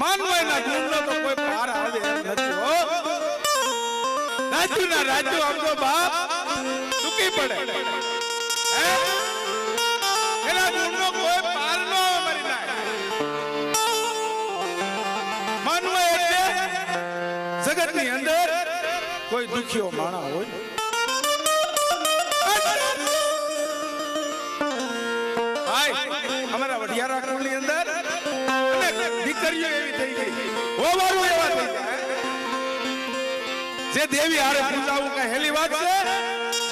માનવાના ગુણનો તો કોઈ પાર આવે નથી, હો. રાજુના રાજ્યો આપણો બાપ સુખી પડે. હે? એના ગુણનો કોઈ પાર ન મરી નાય માનવા એટલે જગતની અંદર કોઈ દુખ્યો માણા હોય. અમારા વઢિયારા કુળની અંદર અનેક દીકરીઓ એવી થઈ ગઈ. હોવાળો એવા થઈ ગયા જે દેવી હારે પૂજાવું કઈ હેલી વાત છે?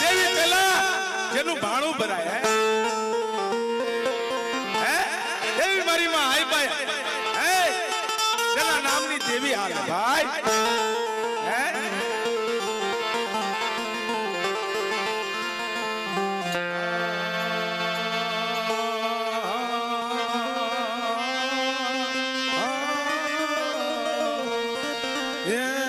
દેવી પેલા જેનું ભાણું ભરાય, હે? દેવી મારી માં હાઈ ભાઈ હે? જેના નામની દેવી હાલે. ભાઈ મારો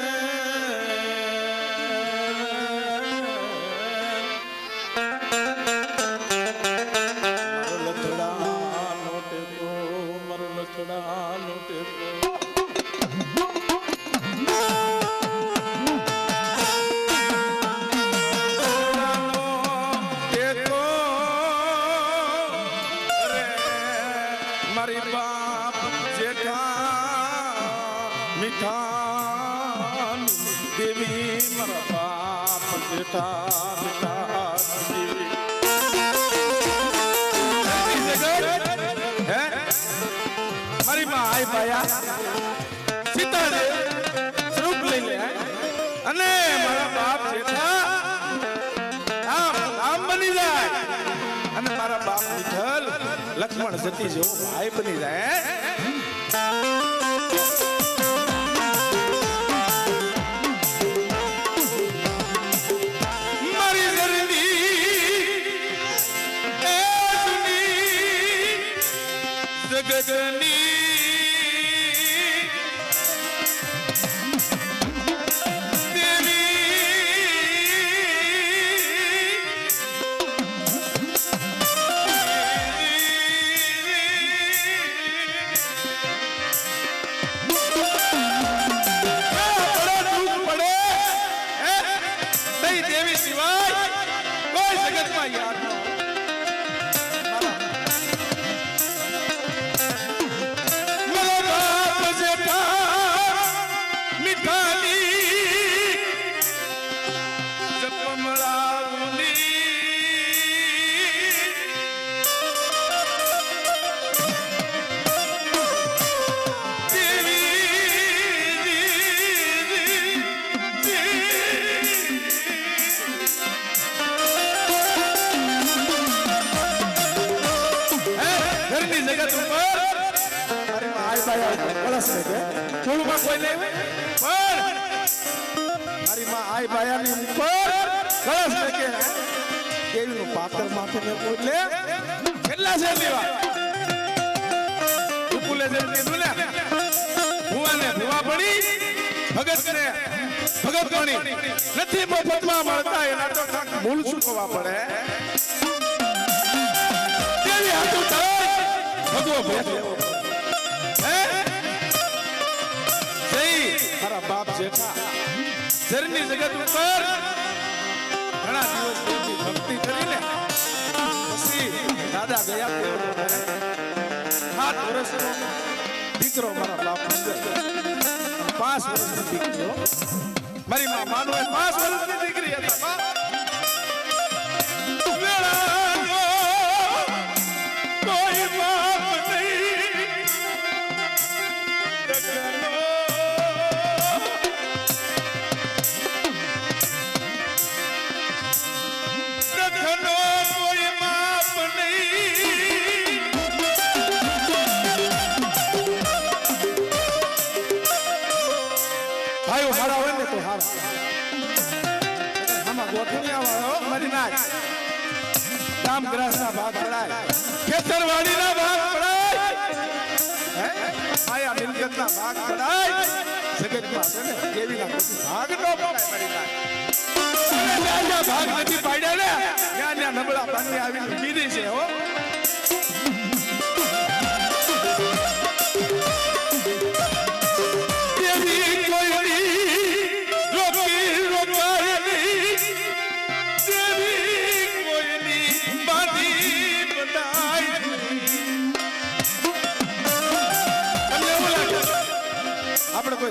મારી માં આઈ પાયા. સીતાદેવ સ્વરૂપ લઈ લે અને મારા બાપ આમ બની જાય. અને મારા બાપ લક્ષ્મણ જતી જેવો ભાઈ બની જાય. મારી માં આઈ બાયા કળશ છે કે થોડુંક કોઈ નહીં પણ મારી માં આઈ બાયાની ઉપર કળશ છે કે કેવીનું પાત્ર માથે ને એટલે કેટલા છે દેવા ઉપુલે જેમ પડી ભગત પડી નથી મફતમાં મળતા એના તો મૂળ ચૂકવવા પડે કેવી હાથું તળાવ ભગવો લેવો મારા બાપ જેઠા. જરની જગત ઉપર ઘણા દિવસ ભક્તિ કરીને પછી દાદા ગયા સાત વર્ષનો દીકરો મારા બાપ પાંચ વર્ષની દીકરીઓ. મારી માં માનો પાંચ વર્ષની દીકરી હતા. હારા હોય ને તો હારા. આમાં ગોઠણિયા વાળો મરી નાખ કામ ગ્રાસના ભાગ પડાય. ખેતરવાડીના ભાગ પડાય. હે? મિલકત ના ભાગ પડાય. જગતમાં છે ને, દેવીના કોઈ ભાગ નો ભાગ નથી પાડ્યા ને, ત્યાં ત્યાં નબળા પાણી આવી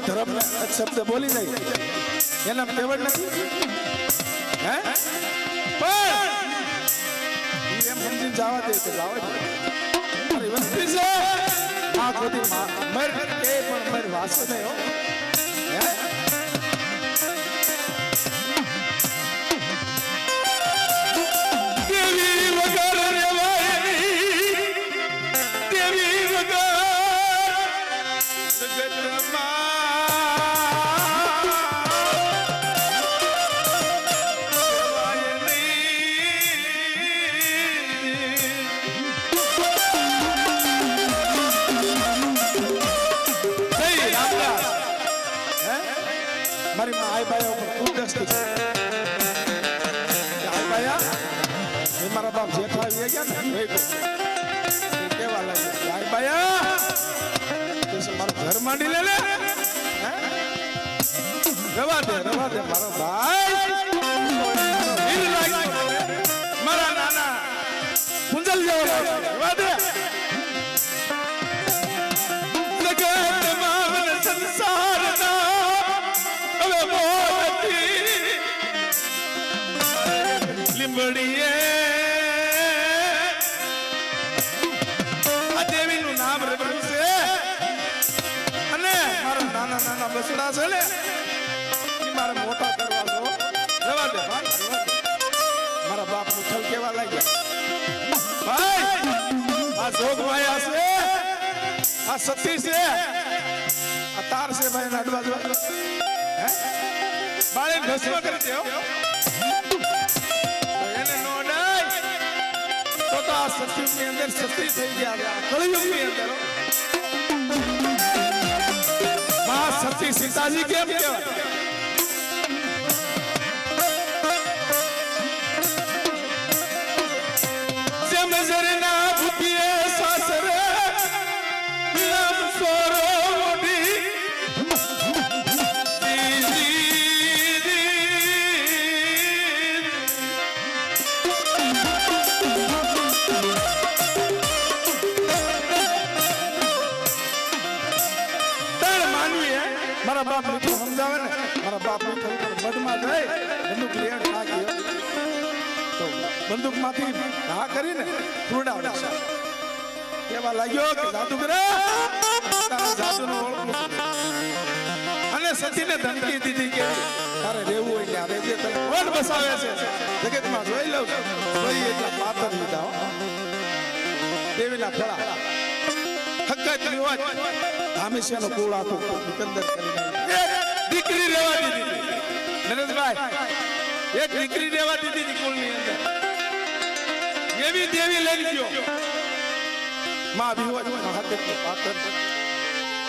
ધર્મ શબ્દ બોલી જાય એના કહેવત નથી. હે? પણ એમ સમજીને જવા દે તો જવા દે વસ્તી છે. આ ખોટી મર કે પણ મર વાસે નહીં હે? માંડી લે લે? રવા દે રવા દે મારો ભાઈ આ જોગમાયા છે. આ સતી છે. આ તાર છે ભાઈ અડવા દો હે. બાળે એને નો ડાય તો સતયુગની અંદર સતી થઈ ગયા છે. આ અંદર. માં સતી સીતાજી કેમ કહેવાય? બાપ મીઠું મઢમાં છે. ધમકી દીધી કે તારે રહેવું હોય ત્યાં કોણ બસાવે છે જગતમાં જોઈ લઉં એટલા પાતર લીધા દેવીના ફળા હક્કતની વાત ધામેશિયાનો કુળ આખો નિકંદર કરી દીકરી રહેવા દીધી. નરેશભાઈ, એક દીકરી રહેવા દીધી કુળની અંદર. એવી દેવી લઈ ગયો. માં વિહોજ હકતની પાતર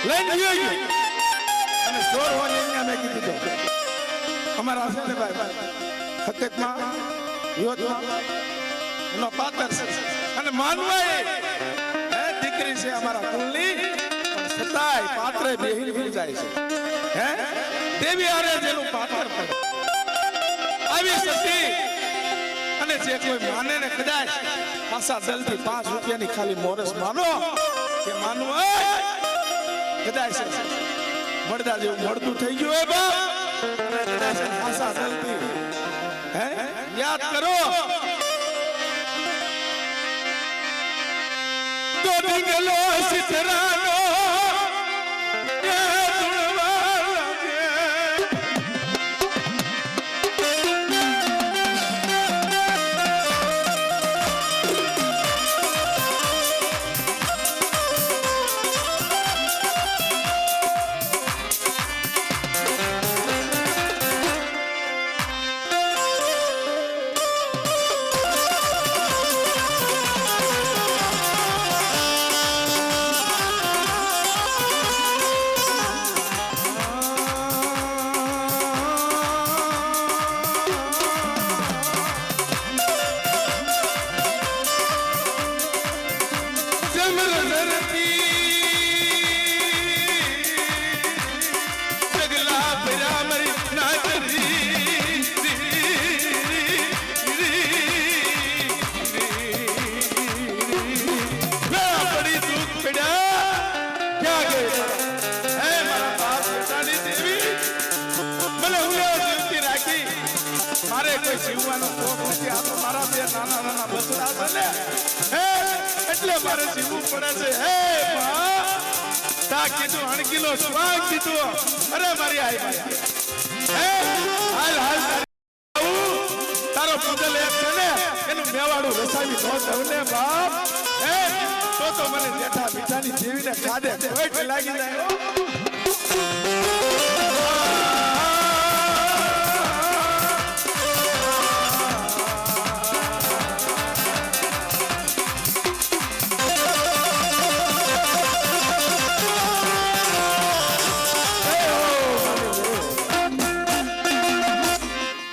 લઈ ગયો અને ચોર હોય એને અમે કીધું અમારા છે ને ભાઈ હકીકતમાં વિરોધમાં એનો પાત્ર અને માનવા એ દીકરી છે અમારા છતાંય પાત્રે બેહીને ભૂલ જાય છે. હે? દેવી આરે જેનું પાત્ર પડે. આવી સતી અને જે કોઈ માને ને કદાચ જલ્દી પાંચ રૂપિયાની ખાલી મોરસ માનો, કે માનવું હોય કદાચ મળદા જેવું મળતું થઈ ગયું હોય બાપ. કદાચ જલ્દી હે, યાદ કરો. તો ડીંગલો સિતરાનો હે એટલે મારે જીવવું પડે છે હે તા કીધું અણકીલો સ્વાગ કીધું અરે મારી આઈ હે હાલ હાલ તારો પૂજલ એક છે ને એનું મેવાડું રસાવી નો તમને બાપ હે તો તો મને જેઠા મીઠાની જીવીને ખાધે કોઈ લાગી જાય.